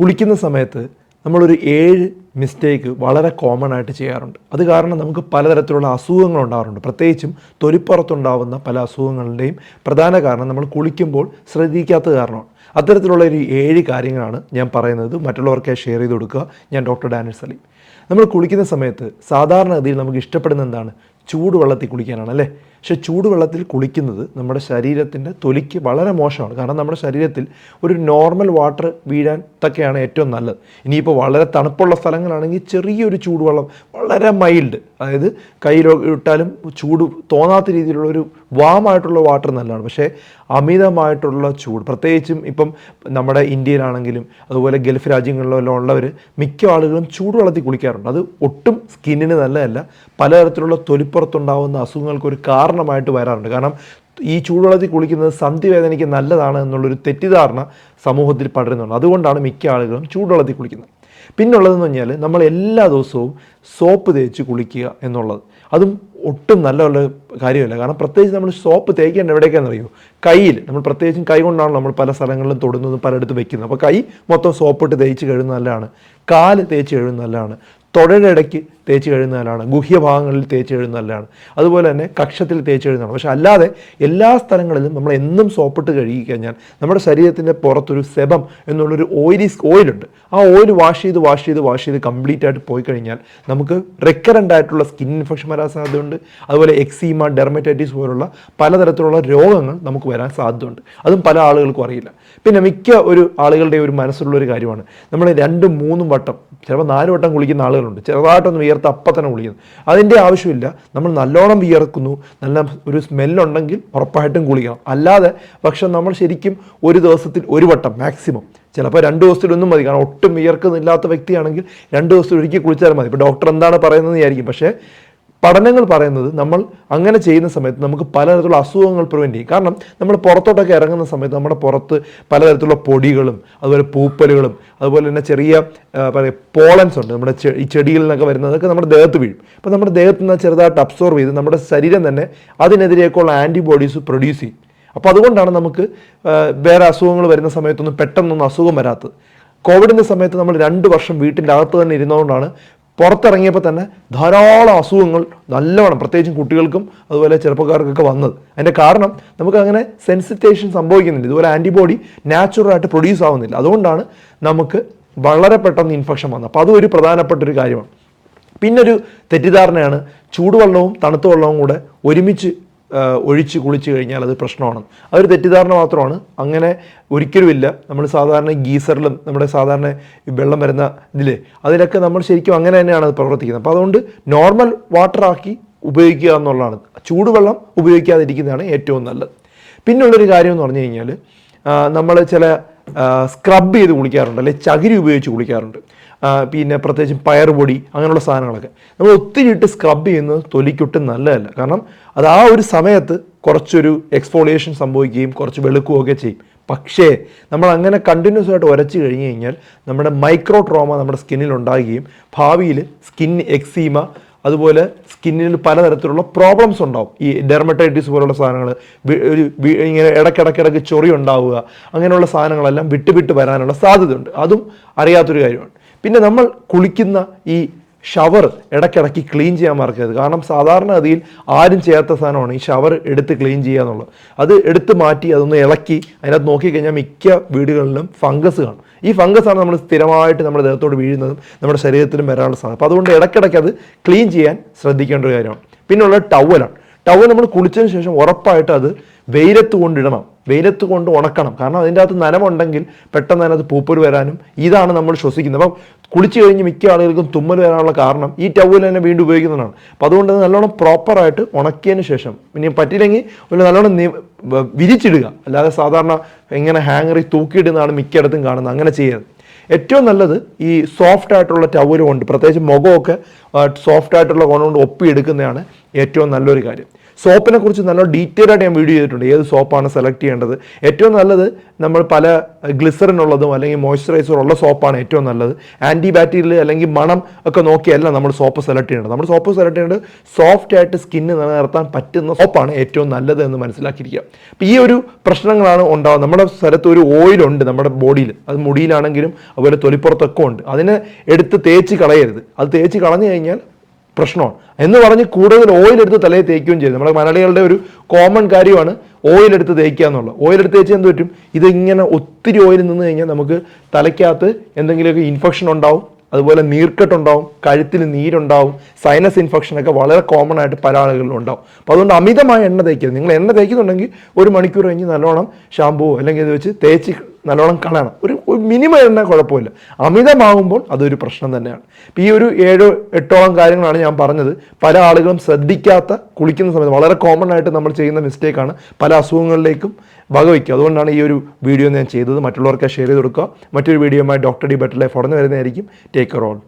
കുളിക്കുന്ന സമയത്ത് നമ്മളൊരു ഏഴ് മിസ്റ്റേക്ക് വളരെ കോമൺ ആയിട്ട് ചെയ്യാറുണ്ട്. അത് കാരണം നമുക്ക് പലതരത്തിലുള്ള അസുഖങ്ങൾ ഉണ്ടാകാറുണ്ട് പ്രത്യേകിച്ചും തൊലിപ്പുറത്തുണ്ടാവുന്ന പല അസുഖങ്ങളുടെയും പ്രധാന കാരണം നമ്മൾ കുളിക്കുമ്പോൾ ശ്രദ്ധിക്കാത്ത കാരണമാണ്. അത്തരത്തിലുള്ള ഒരു ഏഴ് കാര്യങ്ങളാണ് ഞാൻ പറയുന്നത്. മറ്റുള്ളവർക്കായി ഷെയർ ചെയ്ത് കൊടുക്കുക. ഞാൻ ഡോക്ടർ ഡാനിൽ സലീം. നമ്മൾ കുളിക്കുന്ന സമയത്ത് സാധാരണഗതിയിൽ നമുക്ക് ഇഷ്ടപ്പെടുന്ന എന്താണ്? ചൂടുവെള്ളത്തിൽ കുളിക്കാനാണ് അല്ലേ? പക്ഷേ ചൂടുവെള്ളത്തിൽ കുളിക്കുന്നത് നമ്മുടെ ശരീരത്തിന്റെ തൊലിക്ക് വളരെ മോശമാണ്. കാരണം നമ്മുടെ ശരീരത്തിൽ ഒരു നോർമൽ വാട്ടർ വീഴാൻ തക്കെയാണ് ഏറ്റവും നല്ലത്. ഇനിയിപ്പോൾ വളരെ തണുപ്പുള്ള സ്ഥലങ്ങളാണെങ്കിൽ ചെറിയൊരു ചൂടുവെള്ളം വളരെ മൈൽഡ് അതായത് കയ്യിലോ ഇട്ടാലും ചൂട് തോന്നാത്ത രീതിയിലുള്ള ഒരു വാമായിട്ടുള്ള വാട്ടർ നല്ലതാണ്. പക്ഷേ അമിതമായിട്ടുള്ള ചൂട് പ്രത്യേകിച്ചും ഇപ്പം നമ്മുടെ ഇന്ത്യയിലാണെങ്കിലും അതുപോലെ ഗൾഫ് രാജ്യങ്ങളിലെല്ലാം ഉള്ളവർ മിക്ക ആളുകളും ചൂടുവെള്ളത്തിൽ കുളിക്കാറുണ്ട്. അത് ഒട്ടും സ്കിന്നിന് നല്ലതല്ല. പലതരത്തിലുള്ള തൊലിപ്പുറത്തുണ്ടാകുന്ന അസുഖങ്ങൾക്ക് ഒരു കാരണമായിട്ട് വരാറുണ്ട്. കാരണം ഈ ചൂടുവെള്ളത്തിൽ കുളിക്കുന്നത് സന്ധിവേദനയ്ക്ക് നല്ലതാണ് എന്നുള്ളൊരു തെറ്റിദ്ധാരണ സമൂഹത്തിൽ പടരുന്നുണ്ട്. അതുകൊണ്ടാണ് മിക്ക ആളുകളും ചൂടുവെള്ളത്തിൽ കുളിക്കുന്നത്. പിന്നുള്ളതെന്ന് പറഞ്ഞാൽ നമ്മൾ എല്ലാ ദിവസവും സോപ്പ് തേച്ച് കുളിക്കുക എന്നുള്ളത്. അതും ഒട്ടും നല്ല ഒരു കാര്യമല്ല. കാരണം പ്രത്യേകിച്ച് നമ്മൾ സോപ്പ് തേക്കേണ്ട എവിടേക്കാണെന്ന് അറിയോ? കയ്യിൽ. നമ്മൾ പ്രത്യേകിച്ചും കൈ കൊണ്ടാണ് നമ്മൾ പല സ്ഥലങ്ങളിലും തൊടുന്നതും പലയിടത്ത് വെക്കുന്നത്. അപ്പോൾ കൈ മൊത്തം സോപ്പിട്ട് തേച്ച് കഴുകുന്നത് നല്ലതാണ്. കാൽ തേച്ച് കഴുകുന്നത് നല്ലതാണ്. തുഴയുടെ ഇടയ്ക്ക് തേച്ച് കഴുകുന്ന നല്ലതാണ് ഗുഹ്യഭാഗങ്ങളിൽ തേച്ച് കഴുകുന്ന അതുപോലെ തന്നെ കക്ഷത്തിൽ തേച്ച് കഴുകുന്നതാണ് പക്ഷേ അല്ലാതെ എല്ലാ സ്ഥലങ്ങളിലും നമ്മൾ എന്നും സോപ്പിട്ട് കഴുകി കഴിഞ്ഞാൽ നമ്മുടെ ശരീരത്തിന്റെ പുറത്തൊരു സെബം എന്നുള്ളൊരു ഓയിലി ഓയിലുണ്ട് ആ ഓയിൽ വാഷ് ചെയ്ത് വാഷ് ചെയ്ത് വാഷ് ചെയ്ത് കംപ്ലീറ്റ് ആയിട്ട് പോയി കഴിഞ്ഞാൽ നമുക്ക് റെക്കറന്റ് ആയിട്ടുള്ള സ്കിൻ ഇൻഫെക്ഷൻ വരാൻ സാധ്യതയുണ്ട്. അതുപോലെ എക്സീമ ഡെർമറ്റൈറ്റിസ് പോലുള്ള പലതരത്തിലുള്ള രോഗങ്ങൾ നമുക്ക് വരാൻ സാധ്യതയുണ്ട്. അതും പല ആളുകൾക്കും അറിയില്ല. പിന്നെ മിക്ക ഒരു ആളുകളുടെ ഒരു മനസ്സിലുള്ള ഒരു കാര്യമാണ്. നമ്മൾ രണ്ടും മൂന്നും വട്ടം ചിലപ്പോൾ നാല് വട്ടം കുളിക്കുന്ന ആളുകളുണ്ട്. ചെറുതായിട്ടൊന്ന് വിയർത്ത് അപ്പം തന്നെ കുളിക്കുന്നു അതിന്റെ ആവശ്യമില്ല. നമ്മൾ നല്ലോണം വിയർക്കുന്നു. നല്ല ഒരു സ്മെല്ലുണ്ടെങ്കിൽ ഉറപ്പായിട്ടും കുളിക്കണം. അല്ലാതെ പക്ഷെ നമ്മൾ ശരിക്കും ഒരു ദിവസത്തിൽ ഒരു വട്ടം മാക്സിമം. ചിലപ്പോൾ രണ്ട് ദിവസത്തിലൊന്നും മതി. കാരണം ഒട്ടും വിയർക്കുന്നില്ലാത്ത വ്യക്തിയാണെങ്കിൽ രണ്ട് ദിവസത്തിൽ ഒരുക്കി കുളിച്ചാലും മതി. ഇപ്പോൾ ഡോക്ടർ എന്താണ് പറയുന്നത് വിചാരിക്കും. പക്ഷേ പഠനങ്ങൾ പറയുന്നത് നമ്മൾ അങ്ങനെ ചെയ്യുന്ന സമയത്ത് നമുക്ക് പലതരത്തിലുള്ള അസുഖങ്ങൾ പ്രിവെന്റ് ചെയ്യും. കാരണം നമ്മൾ പുറത്തോട്ടൊക്കെ ഇറങ്ങുന്ന സമയത്ത് നമ്മുടെ പുറത്ത് പലതരത്തിലുള്ള പൊടികളും അതുപോലെ പൂപ്പലുകളും അതുപോലെ തന്നെ ചെറിയ പറയുക പോളൻസ് ഉണ്ട്. നമ്മുടെ ഈ ചെടിയിൽ നിന്നൊക്കെ വരുന്നതൊക്കെ നമ്മുടെ ദേഹത്ത് വീഴും. അപ്പോൾ നമ്മുടെ ദേഹത്ത് നിന്ന് ചെറുതായിട്ട് അബ്സോർവ് ചെയ്ത് നമ്മുടെ ശരീരം തന്നെ അതിനെതിരെയൊക്കെയുള്ള ആന്റിബോഡീസ് പ്രൊഡ്യൂസ് ചെയ്യും. അപ്പോൾ അതുകൊണ്ടാണ് നമുക്ക് വേറെ അസുഖങ്ങൾ വരുന്ന സമയത്തൊന്നും പെട്ടെന്നൊന്നും അസുഖം വരാത്തത്. കോവിഡിന്റെ സമയത്ത് നമ്മൾ രണ്ട് വർഷം വീട്ടിന്റെ അകത്ത് തന്നെ ഇരുന്നതുകൊണ്ടാണ് പുറത്തിറങ്ങിയപ്പോൾ തന്നെ ധാരാളം അസുഖങ്ങൾ നല്ലവണ്ണം പ്രത്യേകിച്ചും കുട്ടികൾക്കും അതുപോലെ ചെറുപ്പക്കാർക്കൊക്കെ വന്നത്. അതിന്റെ കാരണം നമുക്ക് അങ്ങനെ സെൻസിറ്റേഷൻ സംഭവിക്കുന്നില്ല. ഇതുപോലെ ആന്റിബോഡി നാച്ചുറലായിട്ട് പ്രൊഡ്യൂസ് ആവുന്നില്ല. അതുകൊണ്ടാണ് നമുക്ക് വളരെ പെട്ടെന്ന് ഇൻഫെക്ഷൻ വന്നത്. അപ്പോൾ അതും ഒരു പ്രധാനപ്പെട്ട ഒരു കാര്യമാണ്. പിന്നൊരു തെറ്റിദ്ധാരണയാണ് ചൂടുവെള്ളവും തണുത്ത വെള്ളവും കൂടെ ഒരുമിച്ച് ഒഴിച്ച് കുളിച്ച് കഴിഞ്ഞാൽ അത് പ്രശ്നമാണ്. അതൊരു തെറ്റിദ്ധാരണ മാത്രമാണ്. അങ്ങനെ ഒരിക്കലുമില്ല. നമ്മൾ സാധാരണ ഗീസറിലും നമ്മുടെ സാധാരണ വെള്ളം വരുന്ന ഇതിൽ അതിലൊക്കെ നമ്മൾ ശരിക്കും അങ്ങനെ തന്നെയാണ് അത് പ്രവർത്തിക്കുന്നത്. അപ്പോൾ അതുകൊണ്ട് നോർമൽ വാട്ടറാക്കി ഉപയോഗിക്കുക എന്നുള്ളതാണ്. ചൂടുവെള്ളം ഉപയോഗിക്കാതിരിക്കുന്നതാണ് ഏറ്റവും നല്ലത്. പിന്നുള്ളൊരു കാര്യം എന്ന് പറഞ്ഞു കഴിഞ്ഞാൽ നമ്മൾ ചില സ്ക്രബ് ചെയ്ത് കുളിക്കാറുണ്ട്. അല്ലെങ്കിൽ ചകിരി ഉപയോഗിച്ച് കുളിക്കാറുണ്ട്. പിന്നെ പ്രത്യേകിച്ചും പൊടി അങ്ങനെയുള്ള സാധനങ്ങളൊക്കെ. നമ്മൾ ഒത്തിരി ഇട്ട് സ്ക്രബ് ചെയ്യുന്നത് തൊലിക്കൊട്ടും നല്ലതല്ല. കാരണം അത് ആ ഒരു സമയത്ത് കുറച്ചൊരു എക്സ്ഫോളിയേഷൻ സംഭവിക്കുകയും കുറച്ച് വെളുക്കുകയൊക്കെ ചെയ്യും. പക്ഷേ നമ്മൾ അങ്ങനെ കണ്ടിന്യൂസ് ആയിട്ട് ഉരച്ചു കഴിഞ്ഞ് കഴിഞ്ഞാൽ നമ്മുടെ മൈക്രോ ട്രോമ നമ്മുടെ സ്കിന്നിൽ ഉണ്ടാകുകയും ഭാവിയിൽ സ്കിൻ എക്സീമ അതുപോലെ സ്കിന്നിൽ പലതരത്തിലുള്ള പ്രോബ്ലംസ് ഉണ്ടാവും. ഈ ഡെർമറ്റൈറ്റിസ് പോലുള്ള സാധനങ്ങൾ ഒരു ഇങ്ങനെ ഇടയ്ക്കിടയ്ക്കിടയ്ക്ക് ചൊറി ഉണ്ടാവുക അങ്ങനെയുള്ള സാധനങ്ങളെല്ലാം വിട്ട് വിട്ട് വരാനുള്ള സാധ്യതയുണ്ട്. അതും അറിയാത്തൊരു കാര്യമാണ്. പിന്നെ നമ്മൾ കുളിക്കുന്ന ഈ ഷവർ ഇടയ്ക്കിടയ്ക്ക് ക്ലീൻ ചെയ്യാൻ മറക്കരുത്. കാരണം സാധാരണഗതിയിൽ ആരും ചെയ്യാത്ത സാധനമാണ് ഈ ഷവർ എടുത്ത് ക്ലീൻ ചെയ്യുക എന്നുള്ളത്. അത് എടുത്ത് മാറ്റി അതൊന്ന് ഇളക്കി അതിനകത്ത് നോക്കിക്കഴിഞ്ഞാൽ മിക്ക വീടുകളിലും ഫംഗസ് കാണും. ഈ ഫംഗസ് ആണ് നമ്മൾ സ്ഥിരമായിട്ട് നമ്മുടെ ദേഹത്തോട് വീഴുന്നതും നമ്മുടെ ശരീരത്തിലും വരാനുള്ള സാധനം. അപ്പോൾ അതുകൊണ്ട് ഇടയ്ക്കിടയ്ക്ക് അത് ക്ലീൻ ചെയ്യാൻ ശ്രദ്ധിക്കേണ്ട ഒരു കാര്യമാണ്. പിന്നെയുള്ള ടവലാണ്. ടവൽ നമ്മൾ കുളിച്ചതിന് ശേഷം ഉറപ്പായിട്ട് അത് വെയിലത്ത് കൊണ്ടിടണം. വെയിലത്ത് കൊണ്ട് ഉണക്കണം. കാരണം അതിന്റെ അകത്ത് നനമുണ്ടെങ്കിൽ പെട്ടെന്ന് അതിനകത്ത് പൂപ്പൽ വരാനും ഇതാണ് നമ്മൾ ശ്വസിക്കുന്നത്. അപ്പം കുളിച്ച് കഴിഞ്ഞ് മിക്ക ആളുകൾക്കും തുമ്മൽ വരാനുള്ള കാരണം ഈ ടവൽ തന്നെ വീണ്ടും ഉപയോഗിക്കുന്നതാണ്. അപ്പം അതുകൊണ്ട് അത് നല്ലോണം പ്രോപ്പറായിട്ട് ഉണക്കിയതിന് ശേഷം ഇനി പറ്റില്ലെങ്കിൽ ഒരു നല്ലോണം വിരിച്ചിടുക. അല്ലാതെ സാധാരണ എങ്ങനെ ഹാങ്ങറിൽ തൂക്കിയിടുന്നതാണ് മിക്കയിടത്തും കാണുന്നത്. അങ്ങനെ ചെയ്യരുത്. ഏറ്റവും നല്ലത് ഈ സോഫ്റ്റ് ആയിട്ടുള്ള ടവൽ കൊണ്ട് പ്രത്യേകിച്ച് മുഖമൊക്കെ സോഫ്റ്റ് ആയിട്ടുള്ള കൊണ്ട് ഒപ്പി എടുക്കുന്നതാണ് ഏറ്റവും നല്ലൊരു കാര്യം. സോപ്പിനെ കുറിച്ച് നല്ല ഡീറ്റെയിൽ ആയിട്ട് ഞാൻ വീഡിയോ ചെയ്തിട്ടുണ്ട്. ഏത് സോപ്പാണ് സെലക്ട് ചെയ്യേണ്ടത്? ഏറ്റവും നല്ലത് നമ്മൾ പല ഗ്ലിസറിൻ ഉള്ളതും അല്ലെങ്കിൽ മോയ്സ്ചറൈസർ ഉള്ള സോപ്പാണ് ഏറ്റവും നല്ലത്. ആന്റി ബാക്ടീരിയൽ അല്ലെങ്കിൽ മണം ഒക്കെ നോക്കിയല്ല നമ്മൾ സോപ്പ് സെലക്ട് ചെയ്യേണ്ടത്. നമ്മൾ സോപ്പ് സെലക്ട് ചെയ്യേണ്ടത് സോഫ്റ്റ് ആയിട്ട് സ്കിന്ന് നിലനിർത്താൻ പറ്റുന്ന സോപ്പാണ് ഏറ്റവും നല്ലത് എന്ന് മനസ്സിലാക്കിയിരിക്കുക. അപ്പം ഈ ഒരു പ്രശ്നങ്ങളാണ് ഉണ്ടാവുക നമ്മുടെ സ്ഥലത്ത് ഒരു ഓയിലുണ്ട് നമ്മുടെ ബോഡിയിൽ അത് മുടിയിലാണെങ്കിലും അതുപോലെ തൊലിപ്പുറത്തൊക്കെ ഉണ്ട്. അതിനെ എടുത്ത് തേച്ച് കളയരുത്. അത് തേച്ച് കളഞ്ഞു കഴിഞ്ഞാൽ പ്രശ്നമാണ്. എന്ന് പറഞ്ഞ് കൂടുതൽ ഓയിൽ എടുത്ത് തലയിൽ തേക്കുകയും ചെയ്തു. നമ്മുടെ മലയാളികളുടെ ഒരു കോമൺ കാര്യമാണ് ഓയിൽ എടുത്ത് തേക്കുക എന്നുള്ളത്. ഓയിൽ എടുത്ത് തേച്ച് എന്ത് പറ്റും? ഇതിങ്ങനെ ഒത്തിരി ഓയിൽ നിന്ന് കഴിഞ്ഞാൽ നമുക്ക് തലയ്ക്കകത്ത് എന്തെങ്കിലുമൊക്കെ ഇൻഫെക്ഷൻ ഉണ്ടാവും. അതുപോലെ നീർക്കെട്ടുണ്ടാവും കഴുത്തിൽ നീരുണ്ടാവും സൈനസ് ഇൻഫെക്ഷൻ ഒക്കെ വളരെ കോമൺ ആയിട്ട് പല ആളുകളിലും ഉണ്ടാവും. അപ്പോൾ അതുകൊണ്ട് അമിതമായ എണ്ണ തേക്കരുത്. നിങ്ങൾ എണ്ണ തേക്കുന്നുണ്ടെങ്കിൽ ഒരു മണിക്കൂർ കഴിഞ്ഞ് നല്ലോണം ഷാമ്പൂ അല്ലെങ്കിൽ ഇത് വെച്ച് തേച്ച് നല്ലോണം കളയണം ഒരു മിനിമം എണ്ണ കുഴപ്പമില്ല. അമിതമാകുമ്പോൾ അതൊരു പ്രശ്നം തന്നെയാണ്. ഈ ഒരു ഏഴോ എട്ടോളം കാര്യങ്ങളാണ് ഞാൻ പറഞ്ഞത്. പല ആളുകളും ശ്രദ്ധിക്കാത്ത കുളിക്കുന്ന സമയത്ത് വളരെ കോമൺ ആയിട്ട് നമ്മൾ ചെയ്യുന്ന മിസ്റ്റേക്കാണ് പല അസുഖങ്ങളിലേക്കും വകവയ്ക്കുക അതുകൊണ്ടാണ് ഈ ഒരു വീഡിയോ ഞാൻ ചെയ്തത്. മറ്റുള്ളവർക്ക് ഷെയർ ചെയ്ത് കൊടുക്കുക. മറ്റൊരു വീഡിയോയുമായി ഡോക്ടർ ഡി ബെറ്റർ ലൈഫ് ഉടനെ വരുന്നതായിരിക്കും. Take care all